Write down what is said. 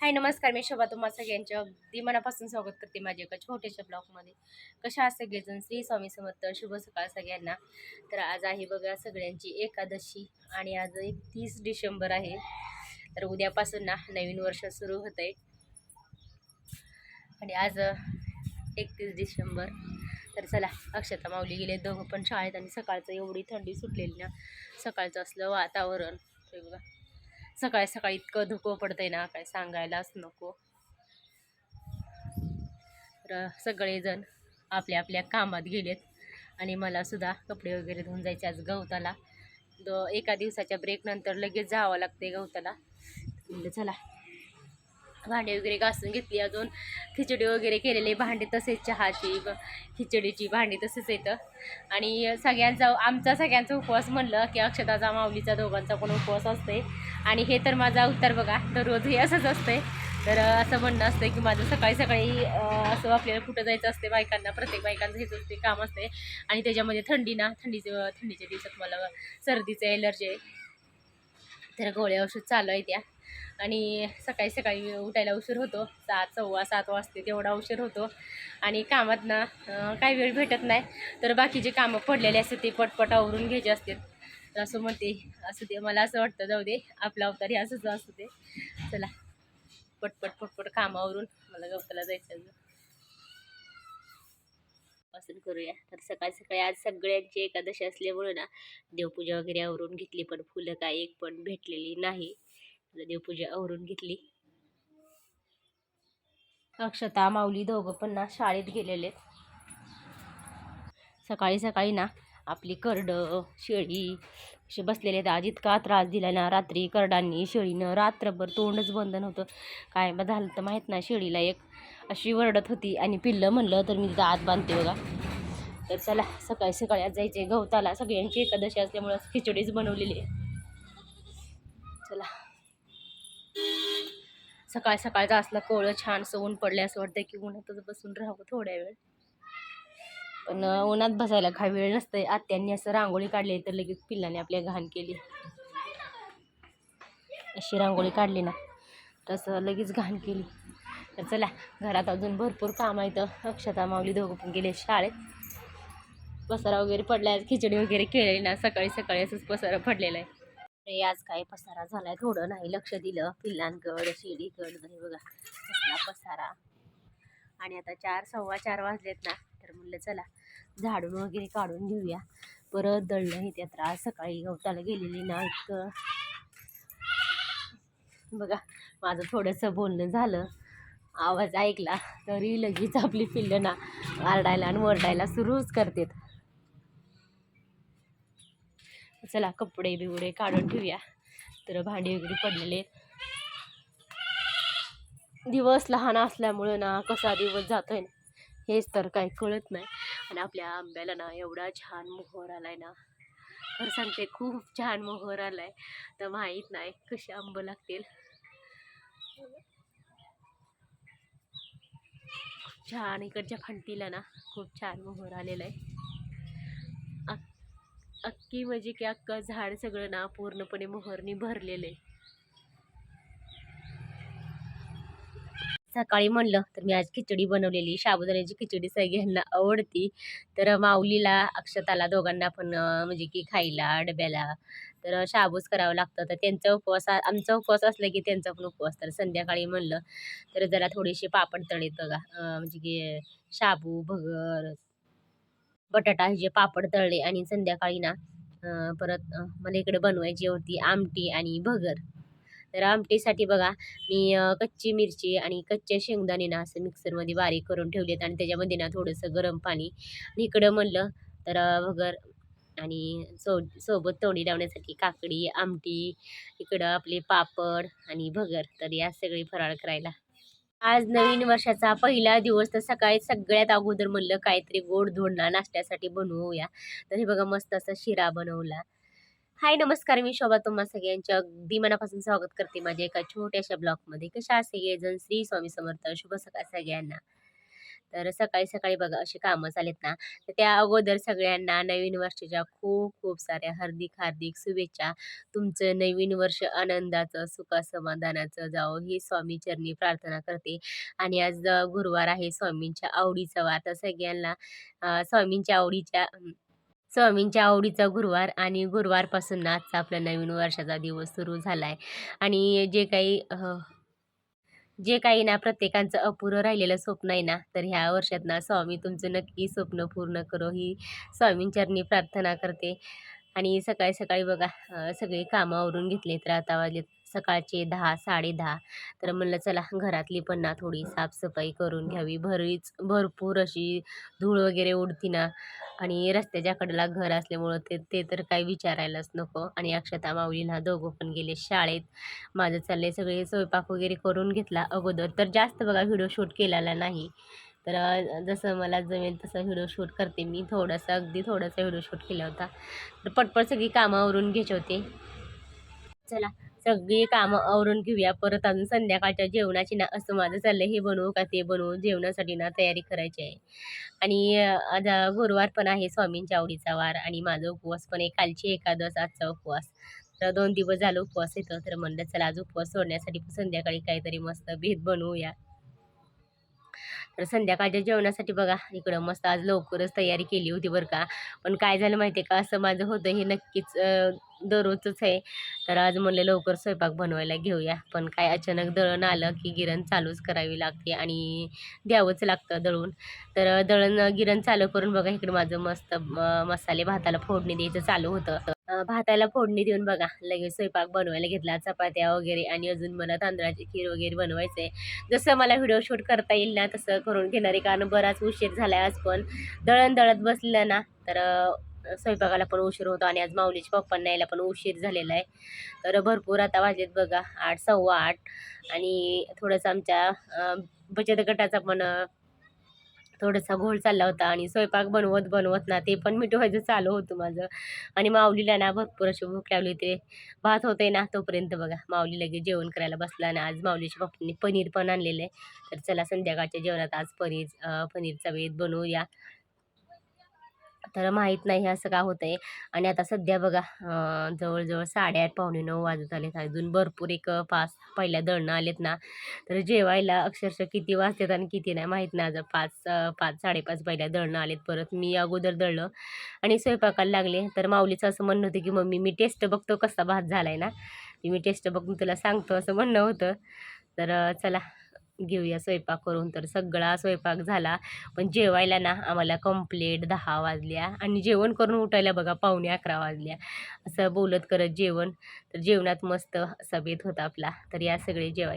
हाय नमस्कार. मी शोभा तुम्हा सगळ्यांच्या अगदी मनापासून स्वागत करते माझ्या एका छोट्याशा ब्लॉगमध्ये. कशा आहात सगळेजण? श्री स्वामी समर्थ. शुभ सकाळ सगळ्यांना. तर आज आहे बघा सगळ्यांची एकादशी आणि आज एक तीस डिसेंबर आहे. तर उद्यापासून ना नवीन वर्ष सुरू होत आहे आणि आज एकतीस डिसेंबर. तर चला अक्षता माऊली गेले. दोघं पण शाळेत आणि सकाळचं एवढी थंडी सुटलेली ना. सकाळचं असलं वातावरण. ते बघा. सकाळी सकाळी इतकं धुकं पडतंय ना काय सांगायलाच नको. तर सगळेजण आपल्या आपल्या कामात गेलेत आणि मला सुद्धा कपडे वगैरे धुवून जायचे आज गवताला. द एका दिवसाच्या ब्रेकनंतर लगेच जावं लागते गवताला. म्हणलं चला भांडे वगैरे घासून घेतली अजून. खिचडी वगैरे केलेली भांडी तसेच चहाची खिचडीची भांडी तसेच येतं आणि सगळ्यांचा आमचा सगळ्यांचा उपवास म्हणलं की अक्षताचा माऊलीचा दोघांचा पण उपवास असते आणि हे तर माझा उत्तर बघा दररोज हे असंच असते तर असं म्हणणं असतं की माझं सकाळी सकाळी असं आपल्याला कुठं जायचं असते बायकांना प्रत्येक बायकांचं हेच असते काम असते आणि त्याच्यामध्ये थंडी ना थंडीचं थंडीच्या दिवसात मला सर्दीचं एलर्जी आहे. तर गोळ्या औषध चालू आहे त्या. आणि सकाळी सकाळी उठायला उशीर होतो. सात सव्वा सात वाजते तेवढा उशीर होतो. आणि कामात ना काही वेळ भेटत नाही. तर बाकीचे कामं पडलेले असते ते पटपट आवरून घ्यायचे असते तर असं म्हणते असू दे मला असं वाटतं जाऊ दे आपला अवतार हे असंच असू दे. चला पटपट पटपट कामावरून मला गवताला जायचं आहे. पासून करूया. तर सकाळी सकाळी आज सगळ्यांची एकादशी असल्यामुळे ना देवपूजा वगैरे आवरून घेतली पण फुलं काय एक पण भेटलेली नाही. देवपूजा आवरून घेतली. अक्षता माऊली दोघं पण ना शाळेत गेलेले. सकाळी सकाळी ना आपली करडं शेळी असे बसलेले आहेत. आज इतका त्रास दिला ना रात्री करडांनी शेळीनं. रात्रभर तोंडच बंद नव्हतं. काय मग झालं तर माहीत ना शेळीला एक अशी वरडत होती आणि पिल्लं म्हणलं तर मी तिथं आत बांधते बघा. तर चला सकाळी सकाळी आज जायचे गवताला सगळ्यांची एकादशी असल्यामुळं खिचडीच बनवलेली आहे. चला. सकाळ सकाळचा असला कोवळं छान ऊन पडले असं वाटतं की उन्हातच बसून राहावं थोड्या वेळ. पण उन्हात बसायला काही वेळ नसतंय. आत्यांनी असं रांगोळी काढली तर लगेच पिल्लाने आपल्या घाण केली. अशी रांगोळी काढली ना तसं लगेच घाण केली. तर चला घरात अजून भरपूर काम आहे तर अक्षता माऊली दोघं पण गेले शाळेत. पसारा वगैरे पडलाय खिचडी वगैरे केलेली ना सकाळी सकाळी असंच पसारा पडलेला आहे. आज काय पसारा झालाय? थोडं नाही लक्ष दिलं. पिल्लांकड शिडीगड नाही बघा. कसला पसारा. आणि आता चार सव्वा चार वाजलेत ना तर म्हणलं चला झाडून वगैरे काढून घेऊया. परत दळणं हे त्यात आज सकाळी गवताला गेलेली ना इतकं. बघा माझं थोडंसं बोलणं झालं. आवाज ऐकला तरी लगेच आपली पिल्लं ना आरडायला आणि वरडायला सुरूच करतात. चला कपडे बिवडे काढून ठेवूया. तर भांडी वगैरे पडलेले दिवस लहान असल्यामुळं ना कसा दिवस जातोय ना हेच तर काही कळत नाही. आणि आपल्या आंब्याला ना एवढा छान मोहर आलाय ना. खरं सांगते खूप छान मोहर आलाय. तर माहीत नाही कसे आंब लागतील. छान इकडच्या फंटीला ना खूप छान मोहर आलेला आहे. की म्हणजे की अख्खं झाड सगळं ना पूर्णपणे मोहरनी भरलेलं आहे. सकाळी म्हणलं तर मी आज खिचडी बनवलेली. साबुदाण्याची खिचडी सगळ्यांना आवडती. तर माऊलीला अक्षताला दोघांना पण म्हणजे की खायला डब्याला तर शाबूच करावं लागतं. तर त्यांचा उपवास आमचा उपवास असला की त्यांचा पण उपवास. तर संध्याकाळी म्हणलं तर जरा थोडेसे पापड तळीत बघा. म्हणजे की शाबू भगर बटाटा हे जे पापड तळले आणि संध्याकाळी ना परत मला इकडे बनवायची होती आमटी आणि भगर. तर आमटीसाठी बघा मी कच्ची मिरची आणि कच्चे शेंगदाणे ना असं मिक्सरमध्ये बारीक करून ठेवलेत आणि त्याच्यामध्ये ना थोडंसं गरम पाणी आणि इकडं म्हणलं तर भगर आणि सो सोबत तोंडी लावण्यासाठी काकडी आमटी इकडं आपले पापड आणि भगर. तर या सगळी फराळ करायला. आज नवीन वर्षाचा पहिला दिवस तर सकाळी सगळ्यात अगोदर म्हणलं काहीतरी गोड धोडणा नाश्त्यासाठी बनवूया. तर हे बघा मस्त असा शिरा बनवला. हाय नमस्कार मी शोभा. तुम्हा सगळ्यांच्या अगदी मनापासून स्वागत करते माझ्या एका छोट्याशा ब्लॉगमध्ये. कशा सगळेजण? श्री स्वामी समर्थ. शुभ सकाळ सगळ्यांना. तर सकाळी सकाळी बघा अशी कामं चालेत ना तर त्या अगोदर सगळ्यांना नवीन वर्षाच्या खूप खूप साऱ्या हार्दिक हार्दिक शुभेच्छा. तुमचं नवीन वर्ष आनंदाचं सुखा समाधानाचं जावं ही स्वामी चरणी प्रार्थना करते. आणि आज गुरुवार आहे स्वामींच्या आवडीचा वार तर सगळ्यांना स्वामींच्या आवडीच्या स्वामींच्या आवडीचा गुरुवार आणि गुरुवारपासून आजचा आपला नवीन वर्षाचा दिवस सुरू झाला आहे आणि जे काही जे काही ना प्रत्येकांचं अपुरं राहिलेलं स्वप्न आहे ना तर ह्या वर्षात ना स्वामी तुमचं नक्की स्वप्न पूर्ण करो ही स्वामींचरणी प्रार्थना करते. आणि सकाळी सकाळी बघा सगळी कामावरून आवरून घेतले तर आता वाजलेत सकाळचे दहा साडेदहा तर म्हणलं चला घरातली पण ना थोडी साफसफाई करून घ्यावी. भरीच भरपूर अशी धूळ वगैरे उडती ना आणि रस्त्याच्या कडेला घर असल्यामुळं ते ते तर काही विचारायलाच नको. आणि अक्षता माऊलीला दोघं पण गेले शाळेत. माझं चाललंय सगळे स्वयंपाक वगैरे करून घेतला अगोदर. तर जास्त बघा व्हिडिओ शूट केलेला नाही. तर जसं मला जमेल तसं व्हिडिओ शूट करते मी. थोडासा अगदी थोडासा व्हिडिओ शूट केला होता. तर पटपट सगळी कामावरून आवरून होते. चला सगळी कामं आवरून घेऊया. परत अजून संध्याकाळच्या जेवणाची ना असं माझं चाललं हे बनवू का ते बनवू? जेवणासाठी ना तयारी करायची आहे. आणि आज गुरुवार पण आहे स्वामींच्या आवडीचा वार आणि माझा उपवास पण आहे. कालची एकादस आजचा उपवास. तर दोन दिवस झालं उपवास येतो. तर म्हणलं चला आज उपवास सोडण्यासाठी संध्याकाळी काहीतरी मस्त भेद बनवूया. तर संध्याकाळच्या जेवणासाठी बघा इकडं मस्त आज लवकरच तयारी केली होती बरं का. पण काय झालं माहिती आहे का? असं माझं होतं हे नक्कीच दररोजच आहे. तर आज म्हणलं लवकर स्वयंपाक बनवायला घेऊया. पण काय अचानक दळण आलं की गिरण चालूच करावी लागते आणि द्यावंच लागतं दळून. तर दळण गिरण चालू करून बघा इकडं माझं मस्त मसाले भाताला फोडणी द्यायचं चालू होतं. भाताला फोडणी देऊन बघा लगेच स्वयंपाक बनवायला घेतला चपात्या वगैरे आणि अजून मला तांदळाची खीर वगैरे बनवायचं आहे जसं मला व्हिडिओ शूट करता येईल ना तसं करून घेणार आहे कारण बराच उशीर झाला आज पण. दळण दळत बसलं ना तर स्वयंपाकाला पण उशीर होतो आणि आज माऊलीच्या पप्पांना यायला पण उशीर झालेला आहे. तर भरपूर आता वाजलेत बघा आठ सव्वा आठ आणि थोडंसं आमच्या बचत गटाचा पण थोडासा घोळ चालला होता आणि स्वयंपाक बनवत बनवत ना ते पण मिटवायचं चालू होतं माझं. आणि माऊलीला ना भरपूर अशी भूक लावली होती भात होते ना तोपर्यंत बघा. माऊली लगेच जेवण करायला बसला ना. आज माऊलीच्या पप्पांनी पनीर पण आणलेलं आहे. तर चला संध्याकाळच्या जेवणात आज पनीर पनीरचा वेध बनवूया. तर माहीत नाही असं का होतं आहे आणि आता सध्या बघा जवळजवळ साडेआठ पावणे नऊ वाजत आलेत. अजून भरपूर एक पाच पहिल्या दळणं आलेत ना. तर जेवायला अक्षरशः किती वाजतात आणि किती नाही माहीत नाही आज पाच पाच साडेपाच पहिल्या दळणं आलेत परत. मी अगोदर दळलं आणि स्वयंपाकाला लागले. तर माऊलीचं असं म्हणणं होतं की मम्मी मी टेस्ट बघतो कसा भात झाला आहे ना? मी टेस्ट बघून तुला सांगतो असं म्हणणं होतं. तर चला. घेऊया स्वयंपाक करून तर सगळा स्वयंपाक झाला. पण जेवायला ना आम्हाला कंप्लेट दहा वाजल्या आणि जेवण करून उठायला बघा पावणे अकरा वाजल्या. असं बोलत करत जेवण. तर जेवणात मस्त असा बेत होता आपला. तर या सगळे जेवाय